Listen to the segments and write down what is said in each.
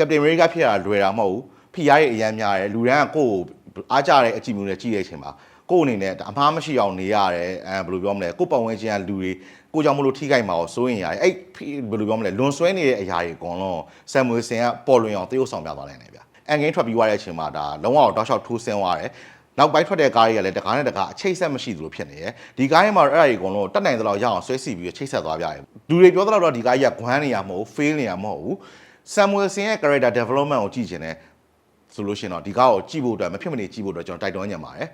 ကပတိန်အမေရိကဖြစ်တာလွယ်တာမဟုတ်ဘူးဖိအားရဲ့အရန်များတယ်လူရန်ကကိုယ့်ကိုအားကြတဲ့အကြည့်မျိုးနဲ့ကြည့်တဲ့အချိန်မှာကိုယ့်အနေနဲ့ဒါအမှားမရှိအောင်နေရတယ်အဲဘယ်လိုပြောမလဲကိုယ့်ပတ်ဝန်းကျင်ကလူတွေကိုကြောင့်မလို့ထိခိုက်မှာကိုစိုးရင်ရတယ်အဲ့ဖိဘယ်လိုပြောမလဲလွန်ဆွဲနေတဲ့အရာတွေအကုန်လုံးဆမ်မွေစင်ကပေါ်လွင်အောင်တရုပ်ဆောင်ပြသွားနိုင်တယ်ဗျအန်ဂိမ်းထွက်ပြီးသွားတဲ့အချိန်မှာဒါလုံးဝတော့တောက်လျှောက်ထိုးဆင်းသွားတယ်နောက်ပိုင်းထွက်တဲ့ကားတွေကလည်းတကားနဲ့တကားအချိတ်ဆက်မရှိသလိုဖြစ်နေတယ်ဒီကားရဲ့မှာတော့အဲ့ဒါကြီးအကုန်လုံးတက်နိုင်သလောက်ရအောင်ဆွဲစီပြီးချိတ်ဆက်သွားပြရတယ်လူတွေပြောသလောက်တော့ဒီကားကြီးကဂွမ်းနေရမဟုတ်ဘူး fail နေရမဟုတ်ဘူး Samuel Sin ရဲ့ character development ကိုကြည့်ချင်တယ်ဆိုလို့ရှိရင်တော့ဒီကားကိုကြည့်ဖို့အတွက်မဖြစ်မနေကြည့်ဖို့အတွက်ကျွန်တော်တိုက်တွန်းညံပါတယ်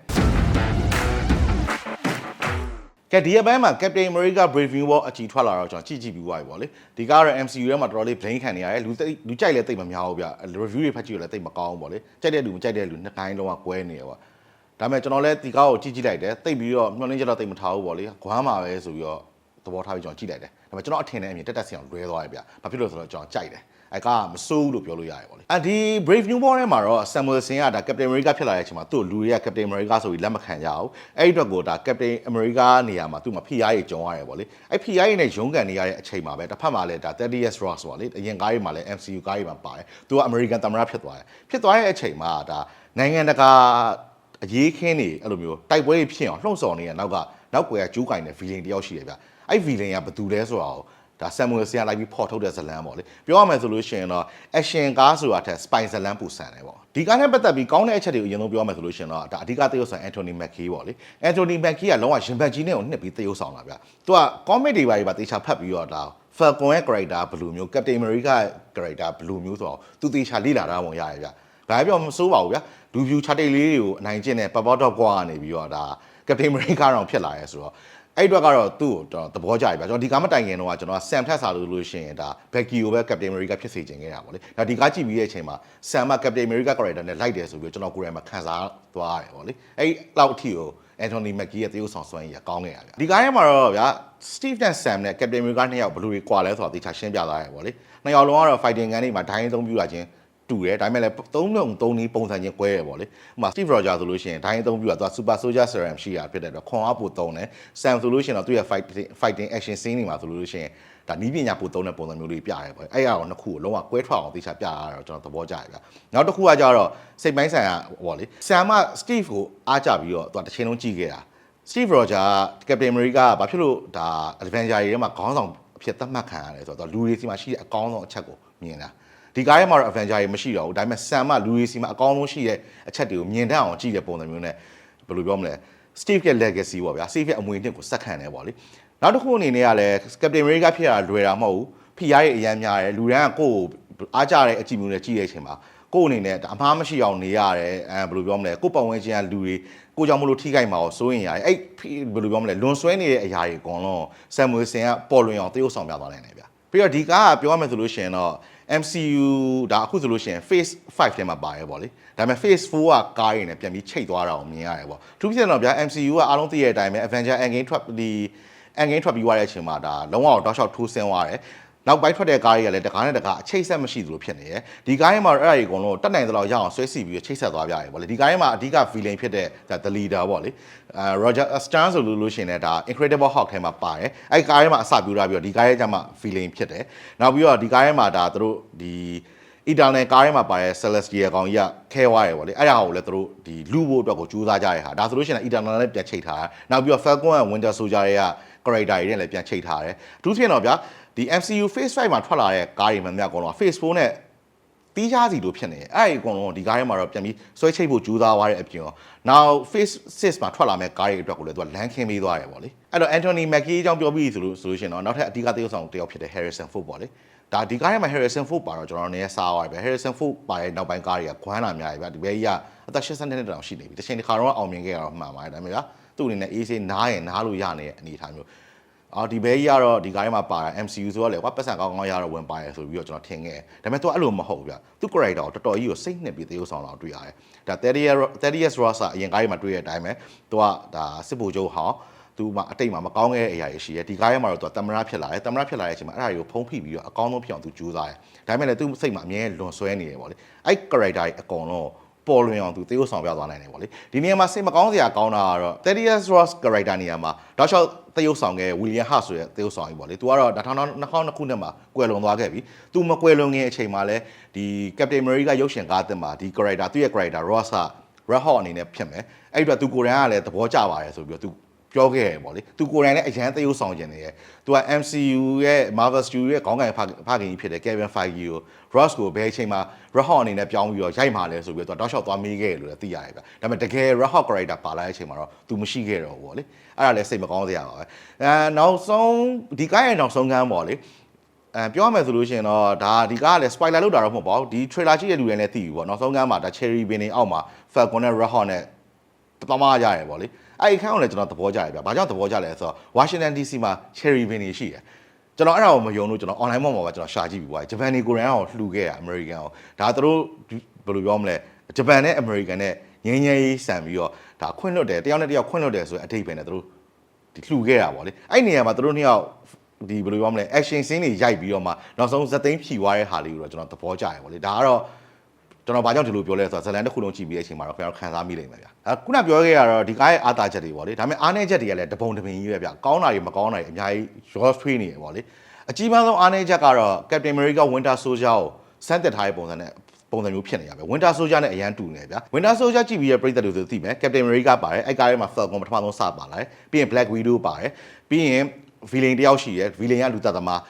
ကဲဒီအပိုင်းမှာ Captain America Brave New World အကြည့်ထွက်လာတော့ကျွန်တော်ကြည့်ကြည့်ပြီးသွားပြီပေါ့လေဒီကားကတော့ MCU ထဲမှာတော်တော်လေး blame ခံနေရတယ်လူသိလူကြိုက်လဲတိတ်မများဘူးဗျ review တွေဖတ်ကြည့်ရလဲတိတ်မကောင်းဘူးပေါ့လေကြိုက်တဲ့လူမကြိုက်တဲ့လူနှစ်တိုင်းလုံးကကွဲနေရပေါ့ဒါပေမဲ့ကျွန်တော်လည်းဒီကားကိုကြည့်ကြည့်လိုက်တယ်တိတ်ပြီးတော့မျောလင်းချက်တော့တိတ်မထားဘူးပေါ့လေခွမ်းမှာပဲဆိုပြီးတော့သဘောထားပြီးကျွန်တော်ကြည့်လိုက်တယ်ဒါပေမဲ့ကျွန်တော်အထင်နဲ့အမြင်တက်တက်ဆင်အောင်လွဲသွားရဗျဘာဖြစ်လို့လဲဆိုတော့ကျွန်တော်ကြိုက်တယ် အဲကားကမစိုးဘူးလို့ပြောလို့ရတယ်ပေါ့လေအဒီ Brave New World ထဲမှာတော့ Samuel Sin ကဒါ Captain America ဖြစ်လာတဲ့အချိန်မှာသူ့လူတွေက Captain America ဆိုပြီးလက်မခံကြဘူးအဲ့ဒီအတွက်ကိုဒါ Captain America နေရာမှာသူ့မှာဖိအားကြီးကြုံရတယ်ပေါ့လေအဲ့ဖိအားကြီးနဲ့ရုန်းကန်နေရတဲ့အချိန်မှာပဲတစ်ဖက်မှာလည်းဒါ 30th Ross ပေါ့လေအရင်ကားတွေမှာလည်း MCU ကားတွေမှာပါတယ်သူက American သမ္မတဖြစ်သွားတယ်ဖြစ်သွားတဲ့အချိန်မှာဒါနိုင်ငံတကာအရေးခင်းနေအဲ့လိုမျိုးတိုက်ပွဲတွေဖြစ်အောင်လှုံ့ဆော်နေတဲ့နောက်ကနောက်ကွယ်ကဂျူးကင်တဲ့ villain တယောက်ရှိတယ်ဗျအဲ့ villain ကဘယ်သူလဲဆိုတာကို ဒါဆမ်မွေလ်ဆင်ကလိုက်ပြီးဖော်ထုတ်တဲ့ဇလန်းပေါ့လေပြောရမယ်ဆိုလို့ရှိရင်တော့ action ကားဆိုတာထက် spy ဇလန်းပူဆန်တယ်ပေါ့ဒီကားနဲ့ပတ်သက်ပြီးကောင်းတဲ့အချက်တွေကိုအရင်ဆုံးပြောရမယ်ဆိုလို့ရှိရင်တော့ဒါအဓိကသရုပ်ဆောင် Anthony Mackie ပေါ့လေ Anthony Mackie ကလုံးဝရင်ဘတ်ကြီးနဲ့ကိုနှစ်ပြီးသရုပ်ဆောင်လာဗျသူက comic တွေပါတွေပါတေချာဖတ်ပြီးတော့ဒါ Falcon ရဲ့ character ဘယ်လိုမျိုး Captain America ရဲ့ character ဘယ်လိုမျိုးဆိုတော့သူတေချာလေ့လာတာပုံရရဗျဘာပြောမစိုးပါဘူးဗျလူဖြူချတိတ်လေးတွေကိုအနိုင်ကျင့်တဲ့ Purple Dog ကွာကနေပြီးတော့ဒါ Captain America တော့ဖြစ်လာရဲဆိုတော့ အဲ့အတွက်ကတော့သူ့ကိုတော့သဘောကျပြီဗျာကျွန်တော်ဒီကားမတိုင်ခင်တော့ကျွန်တော်က Sam ထက်စာလို့လို့ရှိရင်ဒါ Becky ကိုပဲ Captain America ဖြစ်စေချင်ခဲ့တာပေါ့လေဒါဒီကားကြည့်ပြီးတဲ့အချိန်မှာ Sam က Captain America character နဲ့လိုက်တယ်ဆိုပြီးတော့ကျွန်တော်ကိုယ်တိုင်မှာခံစားသွားရတယ်ပေါ့လေအဲ့လောက်အထိကို Anthony Mackie ရဲ့တရုပ်ဆောင်စွမ်းရည်ကောင်းခဲ့ရဗျာဒီကားထဲမှာတော့ဗျာ Steve နဲ့ Sam နဲ့ Captain America နှစ်ယောက်ဘယ်လိုတွေကွာလဲဆိုတာသေချာရှင်းပြသွားရတယ်ပေါ့လေနှစ်ယောက်လုံးကတော့ fighting gun တွေမှာဒိုင်းသုံးပြတာချင်း တူတယ်ဒါပေမဲ့လည်းသုံးလုံးသုံးနည်းပုံစံချင်းကွဲရပေါ့လေဥပမာ Steve Rogers ဆိုလို့ရှိရင်ဒိုင်းအသုံးပြုတာသူက Super Soldier Serum ရှိတာဖြစ်တဲ့တော့ခွန်အားပိုသုံးတယ် Sam ဆိုလို့ရှိရင်တော့သူ့ရဲ့ fighting fighting action scene တွေမှာဆိုလို့ရှိရင်ဒါနီးပညာပိုသုံးတဲ့ပုံစံမျိုးလေးပြရတယ်ပေါ့အဲ့အရာတော့နှစ်ခုကိုလုံးဝကွဲထွက်အောင်သေချာပြရတော့ကျွန်တော်သဘောကျတယ်ဗျနောက်တစ်ခုကကြတော့စိတ်ပိုင်းဆိုင်ရာဟောလေ Sam က Steve ကိုအားကြပြီးတော့သူကတစ်ချိန်လုံးကြည့်ခဲ့တာ Steve Rogers Captain America ကဘာဖြစ်လို့ဒါ Avenger တွေထဲမှာခေါင်းဆောင်အဖြစ်သတ်မှတ်ခံရတယ်ဆိုတော့လူတွေစီမှာရှိတဲ့အကောင်းဆုံးအချက်ကိုမြင်တာ ဒီကားထဲမှာတော့ Avenger တွေမရှိတော့ဘူးဒါပေမဲ့ Sam ကလူတွေစီမှာအကောင်းဆုံးရှိတဲ့အချက်တွေကိုမြင်တတ်အောင်ကြည့်တဲ့ပုံစံမျိုးနဲ့ဘယ်လိုပြောမလဲ Steve ရဲ့ legacy ပေါ့ဗျာ Steve ရဲ့အမွေအနှစ်ကိုစက်ခံတယ်ပေါ့လေနောက်တစ်ခုအနေနဲ့ကလည်း Captain America ဖြစ်တာလွယ်တာမဟုတ်ဘူးဖိအားရဲ့အရန်များတယ်လူရန်ကကိုယ့်ကိုအားကြတဲ့အကြည့်မျိုးနဲ့ကြည့်တဲ့အချိန်မှာကိုယ့်အနေနဲ့အမှားမရှိအောင်နေရတယ်အဲဘယ်လိုပြောမလဲကိုယ့်ပတ်ဝန်းကျင်ကလူတွေကိုကြောင့်မလို့ထိခိုက်မှာကိုစိုးရင်ရတယ်အဲ့ဘယ်လိုပြောမလဲလွန်ဆွဲနေတဲ့အရာတွေအကုန်လုံးဆမ်မွေစင်ကပေါ်လွင်အောင်တရုပ်ဆောင်ပြသွားနိုင်တယ်ဗျပြီးတော့ဒီကားကပြောရမယ်ဆိုလို့ရှိရင်တော့ MCU ဒါအခုဆိုလို့ရှိရင် Phase 5ထဲမှာပါရဲပေါ့လေဒါပေမဲ့ Phase 4ကကားရင်းနဲ့ပြန်ပြီးချိတ်သွားတာကိုမြင်ရတယ်ပေါ့သူဖြစ်တော့ဗျာ MCU ကအားလုံးသိရတဲ့အတိုင်းပဲ Avenger Endgame ထွက်ဒီ Endgame ထွက်ပြီးသွားတဲ့အချိန်မှာဒါလုံးဝတော့တောက်လျှောက်ထိုးဆင်းသွားတယ် နောက်ပိုင်းထွက်တဲ့ကားတွေကလည်းတကားနဲ့တကားအချိတ်ဆက်မရှိသလိုဖြစ်နေတယ်ဒီကားထဲမှာအဲ့ဒါကြီးအကုန်လုံးတက်နိုင်သလောက်ရအောင်ဆွဲစီပြီးချိတ်ဆက်သွားပြရတယ်ပေါ့လေဒီကားထဲမှာအဓိက villain ဖြစ်တဲ့ဒါ the leader ပေါ့လေအဲ Roger Stern ဆိုလို့လို့ရှိရင်လည်းဒါ Incredible Hulk ထဲမှာပါတယ်အဲ့ကားထဲမှာအစပြူထားပြီးတော့ဒီကားထဲကျမှ villain ဖြစ်တယ်နောက်ပြီးတော့ဒီကားထဲမှာဒါသူတို့ဒီ Eternal ကားထဲမှာပါတဲ့ Celestial ကောင်ကြီးကခဲဝါရယ်ပေါ့လေအဲ့ဒါကိုလည်းသူတို့ဒီလူဖို့အတွက်ကိုကြိုးစားကြရဟာဒါဆိုလို့ရှိရင် Eternal လည်းပြန်ချိတ်ထားတယ်နောက်ပြီးတော့ Falcon and Winter Soldier တွေက character တွေနဲ့လည်းပြန်ချိတ်ထားတယ်အထူးသဖြင့်တော့ဗျာ ဒီ MCU Phase 5မှာထွက်လာတဲ့ကားတွေမှန်များအကုန်လုံး Phase 4နဲ့တီးခြားစီလို့ဖြစ်နေတယ်အဲ့ဒီအကုန်လုံးဒီကားထဲမှာတော့ပြန်ပြီးဆွဲချိတ်ဖို့ကြိုးစားသွားတဲ့အပြင်ရောနောက် Phase 6မှာထွက်လာမဲ့ကားတွေအတွက်ကိုလည်းသူကလမ်းခင်းပေးသွားတယ်ပေါ့လေအဲ့တော့ Anthony Mackie အကြောင်းပြောပြီးဆိုလို့ဆိုလို့ရှိရင်တော့နောက်ထပ်အဓိကသရုပ်ဆောင်တစ်ယောက်ဖြစ်တဲ့ Harrison Ford ပေါ့လေဒါဒီကားထဲမှာ Harrison Ford ပါတော့ကျွန်တော်နည်းနည်းစားသွားတယ်ဗျ Harrison Ford ပါရဲ့နောက်ပိုင်းကားတွေကခွမ်းလာများတယ်ဗျဒီဘဲကြီးကအသက်80နှစ်တောင်ရှိနေပြီတစ်ချိန်တစ်ခါတော့အောင်မြင်ခဲ့ရတော့မှန်ပါတယ်ဒါပေမဲ့ဗျသူ့အနေနဲ့အေးဆေးနားရင်နားလို့ရနေတဲ့အနေအထားမျိုး အော်ဒီဘဲကြီးကတော့ဒီကားထဲမှာပါတာ MCU ဆိုတော့လေကွာပတ်စံကောင်းကောင်းရတော့ဝင်ပါရဆိုပြီးတော့ကျွန်တော်ထင်ခဲ့တယ်ဒါပေမဲ့သူအဲ့လိုမဟုတ်ဘူးဗျသူ character ကိုတော်တော်ကြီးကိုစိတ်နှစ်ပြီးသရုပ်ဆောင်တော့တွေ့ရတယ်ဒါ30 30 Ross အရင်ကားထဲမှာတွေ့တဲ့အတိုင်းပဲသူကဒါစစ်ဗိုလ်ချုပ်ဟောင်းသူမှအတိတ်မှာမကောင်းခဲ့တဲ့အရာတွေရှိတယ်ဒီကားထဲမှာတော့သူကတမရဖြစ်လာတယ်တမရဖြစ်လာတဲ့အချိန်မှာအဲ့ဒါတွေကိုဖုံးဖိပြီးတော့အကောင်းဆုံးဖြစ်အောင်သူကြိုးစားတယ်ဒါပေမဲ့လည်းသူစိတ်မှာအမြဲလွန်ဆွဲနေတယ်ပေါ့လေအဲ့ character တွေအကုန်လုံးပေါ်လွင်အောင်သူသေဖို့ဆောင်ပြသွားနိုင်တယ်ပေါ့လေဒီနေရာမှာစိတ်မကောင်းစရာကောင်းတာကတော့ Thaddeus Ross character နေရာမှာတောက်လျှောက် တရုတ်ဆောင်ခဲ့ဝီလီယမ်ဟတ်ဆိုတဲ့တရုတ်ဆောင်ကြီးပေါ့လေသူကတော့2000ခုနှစ်မှာကွယ်လွန်သွားခဲ့ပြီသူမကွယ်လွန်ခင်အချိန်မှာလဲဒီ Captain America ရုပ်ရှင်ကားတင်မှာဒီ character သူ့ရဲ့ character Ross က Red Hawk အနေနဲ့ဖြစ်မယ်အဲ့ဒီတော့သူကိုယ်တိုင်ကလည်းသဘောကျပါတယ်ဆိုပြီးတော့သူ ပြောခဲ့ရပေါ့လေသူကိုယ်တိုင်လည်းအရန်သရုပ်ဆောင်ကျင်နေရယ်သူက MCU ရဲ့ Marvel Studio ရဲ့ခေါင်းကိုင်ဖခင်ကြီးဖြစ်တဲ့ Kevin Feige ကို Ross ကိုဘယ်အချိန်မှာ Rohan အနေနဲ့ပြောင်းပြီးတော့ရိုက်မှာလဲဆိုပြီးတော့သူတောက်လျှောက်သွားမေးခဲ့ရလို့လည်းသိရတယ်ဗျဒါပေမဲ့တကယ် Rohan character ပါလာတဲ့အချိန်မှာတော့သူမရှိခဲ့တော့ဘူးပေါ့လေအဲ့ဒါလည်းစိတ်မကောင်းစရာပါပဲအဲနောက်ဆုံးဒီကိုင်းရဲ့နောက်ဆုံးကမ်းပေါ့လေအဲပြောရမယ်ဆိုလို့ရှိရင်တော့ဒါဒီကလည်း spoiler လောက်တာတော့မဟုတ်ပါဘူးဒီ trailer ရှိတဲ့လူတွေလည်းသိပြီပေါ့နောက်ဆုံးကမ်းမှာဒါ Cherry Bin နေအောက်မှာ Falcon နဲ့ Rohan နဲ့တမမရရတယ်ပေါ့လေ အဲ့ဒီခန်းကိုလည်းကျွန်တော်သဘောကျတယ်ဗျဘာကြောင့်သဘောကျလဲဆိုတော့ Washington DC မှာ cherry bean တွေရှိတယ်ကျွန်တော်အဲ့ဒါကိုမယုံလို့ကျွန်တော် online မှာမှာကျွန်တော်ရှာကြည့်ပြီးပွားဂျပန်နေကိုရီးယားကိုလှူခဲ့ရ American ကိုဒါသူတို့ဘယ်လိုပြောမလဲဂျပန်နဲ့ American နဲ့ငင်းငယ်ရေးဆန်ပြီးတော့ဒါခွင့်လွတ်တယ်တယောက်နဲ့တယောက်ခွင့်လွတ်တယ်ဆိုတဲ့အထိပ္ပယ်နဲ့သူတို့ဒီလှူခဲ့တာပေါ့လေအဲ့နေရာမှာသူတို့နှစ်ယောက်ဒီဘယ်လိုပြောမလဲ action scene တွေရိုက်ပြီးတော့မှနောက်ဆုံးဇက်သိန်းဖြီသွားတဲ့ဟာလေးကိုတော့ကျွန်တော်သဘောကျတယ်ပေါ့လေဒါကတော့ ကျွန်တော်ဘာကြောင့်ဒီလိုပြောလဲဆိုတော့ဇလန်တစ်ခုလုံးကြည့်ပြီးတဲ့အချိန်မှာတော့ခင်ဗျားတို့ခံစားမိလိမ့်မယ်ဗျာအဲခုနပြောခဲ့ရတော့ဒီကားရဲ့အားသာချက်တွေပေါ့လေဒါပေမဲ့အားနည်းချက်တွေကလည်းတပုံတပင်ကြီးပဲဗျာကောင်းတာတွေမကောင်းတာတွေအများကြီး raw trade နေရပေါ့လေအကြီးမားဆုံးအားနည်းချက်ကတော့ Captain America Winter Soldier ကိုစမ်းသစ်ထားတဲ့ပုံစံနဲ့ပုံစံမျိုးဖြစ်နေရပဲ Winter Soldier နဲ့အရန်တူနေဗျာ Winter Soldier ကြည့်ပြီးရပြည်သက်လို့ဆိုသိမယ် Captain America ပါတယ်အဲ့ကားထဲမှာ Falcon ပထမဆုံးစပါလာတယ်ပြီးရင် Black Widow ပါတယ်ပြီးရင် villain တယောက်ရှိရယ် villain ကလူသက်သမား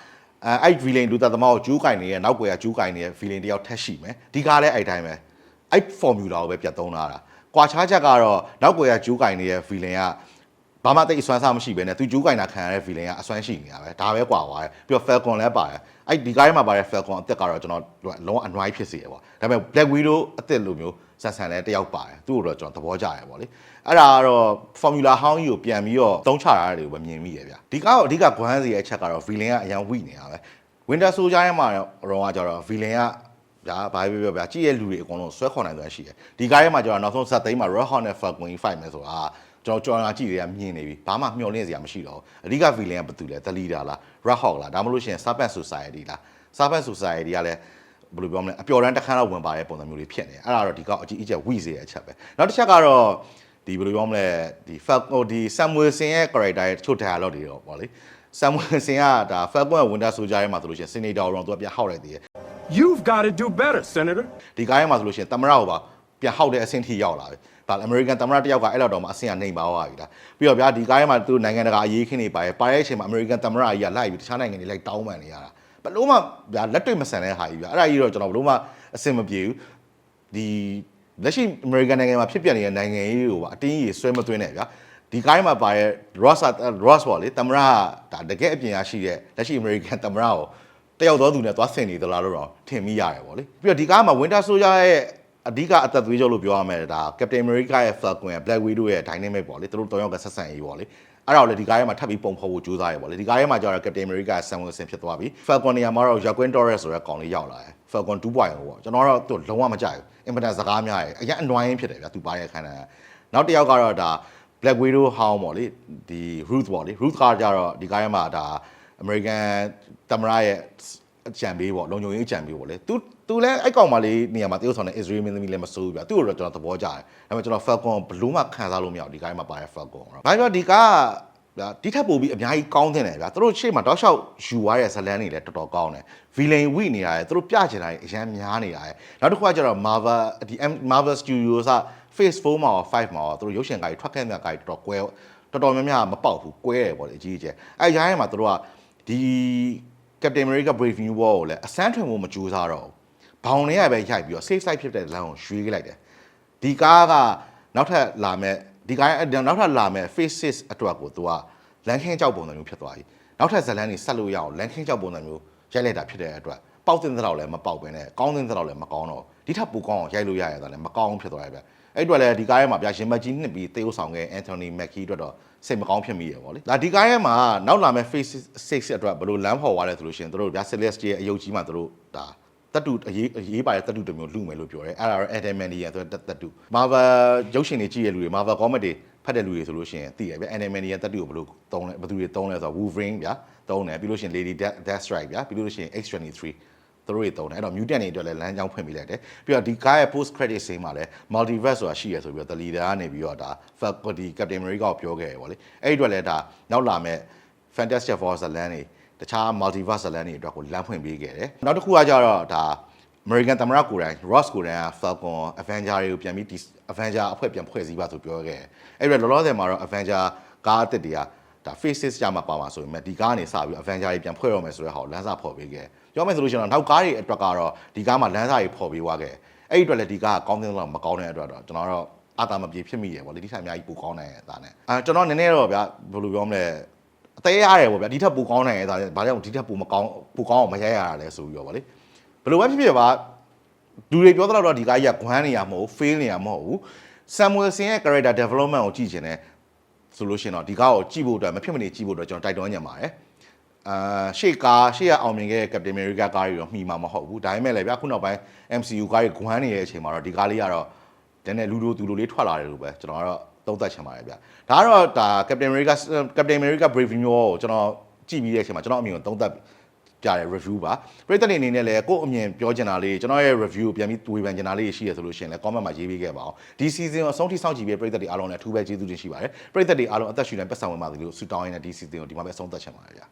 အဲအဲ့ villain လူသက်သမားကိုဂျူးကင်နေတဲ့နောက်ွယ်ကဂျူးကင်နေတဲ့ villain တယောက်ထက်ရှိမယ်ဒီကားလည်းအဲ့တိုင်းပဲအဲ့ formula ကိုပဲပြတ်သုံးလာတာကွာခြားချက်ကတော့နောက်ွယ်ကဂျူးကင်နေတဲ့ villain ကဘာမှတိတ်အစွမ်းစားမရှိဘဲနဲ့သူဂျူးကင်တာခံရတဲ့ villain ကအစွမ်းရှိနေတာပဲဒါပဲကွာသွားတယ်ပြီးတော့ Falcon လည်းပါတယ်အဲ့ဒီကားထဲမှာပါတဲ့ Falcon အသက်ကတော့ကျွန်တော်လုံးဝအနွိုင်းဖြစ်စေရပေါ့ဒါပေမဲ့ Black Widow အသက်လိုမျိုး ဆန်ဆန်လည်းတယောက်ပါတယ်သူ့ကိုတော့ကျွန်တော်သဘောကျရပေါ့လေအဲ့ဒါကတော့ formula ဟောင်းကြီးကိုပြန်ပြီးတော့တုံးချတာတွေကိုပဲမြင်မိရဗျာဒီကားကိုအဓိကဂွမ်းစီရဲ့အချက်ကတော့ villain ကအရန်ဝိနေတာပဲ Winter Soldier ရဲ့မှာတော့ကကြတော့ villain ကဗျာဘာပဲပြောဗျာကြည့်ရလူတွေအကုန်လုံးဆွဲခေါ်နိုင်သွားရှိတယ်ဒီကားထဲမှာကျတော့နောက်ဆုံးဇက်သိမ်းမှာ Red Hawk နဲ့ Falcon ကြီး fight မယ်ဆိုတာကျွန်တော်ကြော်လာကြည့်တွေကမြင်နေပြီဘာမှမျှော်လင့်စရာမရှိတော့ဘူးအဓိက villain ကဘာတူလဲ The Leader လား Red Hawk လားဒါမှမဟုတ်ရှင် Serpent Society လား Serpent Society ကလည်း ဘယ်လိုပြောမလဲအပျော်တမ်းတစ်ခါတော့ဝင်ပါတဲ့ပုံစံမျိုးလေးဖြစ်နေအဲ့ဒါတော့ဒီကောက်အကြီးအကျယ်ဝိစေတဲ့အချက်ပဲနောက်တစ်ချက်ကတော့ဒီဘယ်လိုပြောမလဲဒီ Falcon ဒီ Samuel Sin ရဲ့ character ရဲ့တချို့ dialogue တွေတော့ပေါ့လေ Samuel Sin ကဒါ Falcon ရဲ့ Winter Soldier ရဲ့မှာဆိုလို့ရှိရင် Senator တော့သူကပြန်ဟောက်လိုက်သေးတယ် You've got to do better, Senator. ဒီကားထဲမှာဆိုလို့ရှိရင်တမရကိုပါပြန်ဟောက်တဲ့အဆင့်ထိရောက်လာပြီ။ဒါအမေရိကန်တမရတယောက်ကအဲ့လောက်တော့မှအဆင့်ကနေပါသွားပြီလား။ပြီးတော့ဗျာဒီကားထဲမှာသူတို့နိုင်ငံတကာအရေးခင်းနေပါရဲ့ပါရဲ့အချိန်မှာအမေရိကန်တမရကြီးကလိုက်ပြီးတခြားနိုင်ငံတွေလိုက်တောင်းပန်နေရတာ။ ဘလို့မှဗျာလက်တွေ့မဆန်တဲ့ဟာကြီးဗျာ။အဲ့ဒါကြီးတော့ကျွန်တော်ဘလို့မှအဆင်မပြေဘူး။ဒီလက်ရှိအမေရိကန်နိုင်ငံမှာဖြစ်ပျက်နေတဲ့နိုင်ငံရေးကိုပါအတင်းကြီးဆွဲမသွင်းနဲ့ဗျာ။ဒီကိုင်းမှာပါရဲ့ Ross Ross ပေါ့လေတမရကဒါတကယ်အပြင်ရရှိတဲ့လက်ရှိအမေရိကန်တမရကိုတယောက်သောသူနဲ့သွားဆင်နေသလားလို့တော့ထင်မိရတယ်ပေါ့လေပြီးတော့ဒီကားမှာ Winter Soldier ရဲ့အဓိကအသက်သွေးကြောလို့ပြောရမယ်ဒါ Captain America ရဲ့ Falcon ရဲ့ Black Widow ရဲ့ Dynamic ပေါ့လေသူတို့တောင်ရောက်ကဆက်ဆံရေးပေါ့လေ အဲ့ဒါကိုလည်းဒီကားထဲမှာထပ်ပြီးပုံဖော်ဖို့ကြိုးစားရပေါ့လေဒီကားထဲမှာကျတော့ Captain America ဆန်ဝင်ဆင်ဖြစ်သွားပြီ Falcon နေရာမှာတော့ Jaquin Torres ဆိုတဲ့ကောင်လေးရောက်လာတယ် Falcon 2.0ပေါ့ကျွန်တော်ကတော့သူ့လုံးဝမကြိုက်ဘူးအင်မတန်စကားများတယ်အရင်အနွိုင်းဖြစ်တယ်ဗျာသူပါတဲ့အခန်းထဲနောက်တစ်ယောက်ကတော့ဒါ Black Widow ဟောင်းပေါ့လေဒီ Ruth ပေါ့လေ Ruth ကကြတော့ဒီကားထဲမှာဒါ American တမရရဲ့ အကြံပေးပေါ့လုံခြုံရေးအကြံပေးပေါ့လေ तू तू လည်းအဲ့ကောင်မလေးနေရာမှာတရုတ်ဆောင်တဲ့ Israel မင်းသမီးလည်းမစိုးဘူးဗျသူ့ကိုတော့ကျွန်တော်သဘောကျတယ်ဒါပေမဲ့ကျွန်တော် Falcon ဘလို့မှခံစားလို့မရဘူးဒီကားမှာပါတဲ့ Falcon တော့ဘာပြောဒီကားဗျာဒီထက်ပိုပြီးအများကြီးကောင်းတဲ့တယ်ဗျာသူတို့ရှေ့မှာတောက်လျှောက်ယူသွားတဲ့ဇလန်းတွေလည်းတော်တော်ကောင်းတယ် villain ဝိနေရတယ်သူတို့ပြချင်တာအရန်များနေရတယ်နောက်တစ်ခုကကျတော့ Marvel ဒီ Marvel Studios က Phase 4မှာ5မှာသူတို့ရုပ်ရှင်ကားကြီးထွက်ခဲ့တဲ့ကားကြီးတော်တော်ကွဲတော်တော်များများမပေါက်ဘူးကွဲတယ်ပေါ့လေအကြီးအကျယ်အဲရိုင်းရဲမှာသူတို့ကဒီ Captain America Brave New World ကိုလည်းအစမ်းထွင်ဖို့မကြိုးစားတော့ဘူးဘောင်ထဲကပဲရိုက်ပြီးတော့ safe side ဖြစ်တဲ့လမ်းကိုရွှေ့ခဲ့လိုက်တယ်ဒီကားကနောက်ထပ်လာမဲ့ဒီကားနောက်ထပ်လာမဲ့ Phase 6အတွက်ကိုသူကလမ်းခင်းကြောက်ပုံစံမျိုးဖြစ်သွားပြီနောက်ထပ်ဇလန်းတွေဆက်လို့ရအောင်လမ်းခင်းကြောက်ပုံစံမျိုးရိုက်လိုက်တာဖြစ်တဲ့အတွက်ပေါက်တင်တဲ့တော့လည်းမပေါက်ပဲနဲ့ကောင်းတင်တဲ့တော့လည်းမကောင်းတော့ဒီထက်ပိုကောင်းအောင်ရိုက်လို့ရရတာလည်းမကောင်းဖြစ်သွားရပဲ အဲ့အတွက်လည်းဒီကားထဲမှာဗျာရှင်မကြီးနှစ်ပြီးတေးဥဆောင်ခဲ့အန်တိုနီမက်ခီအတွက်တော့စိတ်မကောင်းဖြစ်မိရပေါ့လေဒါဒီကားထဲမှာနောက်လာမဲ့ face 6အတွက်ဘယ်လိုလမ်းဖော်သွားလဲဆိုလို့ရှိရင်တို့ဗျာ Celestial ရဲ့အယုတ်ကြီးမှာတို့ဒါတတူအရေးအရေးပါတဲ့တတူတစ်မျိုးလူမယ်လို့ပြောတယ်အဲ့ဒါတော့ Adamantium ဆိုတဲ့တတူ Marvel ရုပ်ရှင်တွေကြည့်ရလူတွေ Marvel comic တွေဖတ်တဲ့လူတွေဆိုလို့ရှိရင်သိရဗျ Adamantium တတူကိုဘယ်လိုသုံးလဲဘယ်သူတွေသုံးလဲဆိုတော့ Wolverine ဗျာသုံးတယ်ပြီးလို့ရှိရင် Lady Deathstrike ဗျာပြီးလို့ရှိရင် X23 သူတို့တွေတုံးတယ်အဲ့တော့ mutant တွေအတွက်လည်းလမ်းကြောင်းဖွင့်ပေးလိုက်တယ်ပြီးတော့ဒီကားရဲ့ post credit scene မှာလည်း multiverse ဆိုတာရှိရဆိုပြီးတော့ the leader ကနေပြီးတော့ဒါ Falcon ဒီ Captain America ကိုပြောခဲ့ရပေါ့လေအဲ့ဒီအတွက်လည်းဒါနောက်လာမဲ့ Fantastic Four ဇာတ်လမ်းတွေတခြား multiverse ဇာတ်လမ်းတွေအတွက်ကိုလမ်းဖွင့်ပေးခဲ့တယ်နောက်တစ်ခုကကြတော့ဒါ American သမ္မတကိုယ်တိုင် Ross ကိုယ်တိုင်က Falcon Avenger တွေကိုပြန်ပြီးဒီ Avenger အဖွဲ့ပြန်ဖွဲ့စည်းပါဆိုပြောခဲ့တယ်အဲ့ဒီတော့လောလောဆယ်မှာတော့ Avenger ကားအသစ်တွေက ဒါ faces ကြမှာပါမှာဆိုပေမဲ့ဒီကားကနေစပြီး Avenger တွေပြန်ဖွဲ့ရမယ်ဆိုတဲ့ဟာကိုလမ်းစာဖော်ပေးခဲ့ပြောမယ်ဆိုလို့ရှိရင်တော့နောက်ကားတွေအတွက်ကတော့ဒီကားမှာလမ်းစာတွေဖော်ပေးသွားခဲ့အဲ့ဒီအတွက်လည်းဒီကားကကောင်းတဲ့လောက်မကောင်းတဲ့အတွက်တော့ကျွန်တော်တော့အတာမပြေဖြစ်မိရပေါ့လေဒီထက်အများကြီးပိုကောင်းနိုင်ရဲ့အသားနဲ့အဲကျွန်တော်နည်းနည်းတော့ဗျာဘယ်လိုပြောမလဲအသေးရတယ်ပေါ့ဗျာဒီထက်ပိုကောင်းနိုင်ရဲ့အသားနဲ့ဘာကြောင့်ဒီထက်ပိုမကောင်းပိုကောင်းအောင်မရိုက်ရတာလဲဆိုပြီးတော့ဗောလေဘယ်လိုပဲဖြစ်ဖြစ်ပါလူတွေပြောသလောက်တော့ဒီကားကြီးကဂွမ်းနေရမဟုတ်ဘူး fail နေရမဟုတ်ဘူး Samuel Sin ရဲ့ character development ကိုကြည့်ချင်တယ် ဆိုလို့ရှိရင်တော့ဒီကားကိုကြည့်ဖို့အတွက်မဖြစ်မနေကြည့်ဖို့အတွက်ကျွန်တော်တိုက်တွန်းညံပါတယ်အာရှေ့ကားရှေ့ကအောင်မြင်ခဲ့တဲ့ Captain America ကားတွေတော့မှီမှာမဟုတ်ဘူးဒါပေမဲ့လည်းဗျာခုနောက်ပိုင်း MCU ကားတွေဂွမ်းနေတဲ့အချိန်မှာတော့ဒီကားလေးကတော့တည်းနဲ့လူလိုသူလိုလေးထွက်လာတယ်လို့ပဲကျွန်တော်ကတော့သုံးသပ်ချင်ပါတယ်ဗျာဒါကတော့ဒါ Captain America Captain America Brave New World ကိုကျွန်တော်ကြည့်ပြီးတဲ့အချိန်မှာကျွန်တော်အမြင်ကိုသုံးသပ် ကြတဲ့ review ပါပရိသတ်တွေအနေနဲ့လည်းကိုယ့်အမြင်ပြောချင်တာလေးကျွန်တော်ရဲ့ review ကိုပြန်ပြီးဝေဖန်ချင်တာလေးရှိရဆိုလို့ရှိရင်လည်း comment မှာရေးပေးခဲ့ပါအောင်ဒီ season ကိုအဆုံးထိစောင့်ကြည့်ပြီးပရိသတ်တွေအားလုံးလည်းအထူးပဲကျေးဇူးတင်ရှိပါတယ်ပရိသတ်တွေအားလုံးအသက်ရှူနိုင်ပတ်ဆောင်ဝင်ပါစေလို့ဆုတောင်းရင်းနဲ့ဒီ season ကိုဒီမှာပဲအဆုံးသတ်ချင်ပါတယ်ဗျာ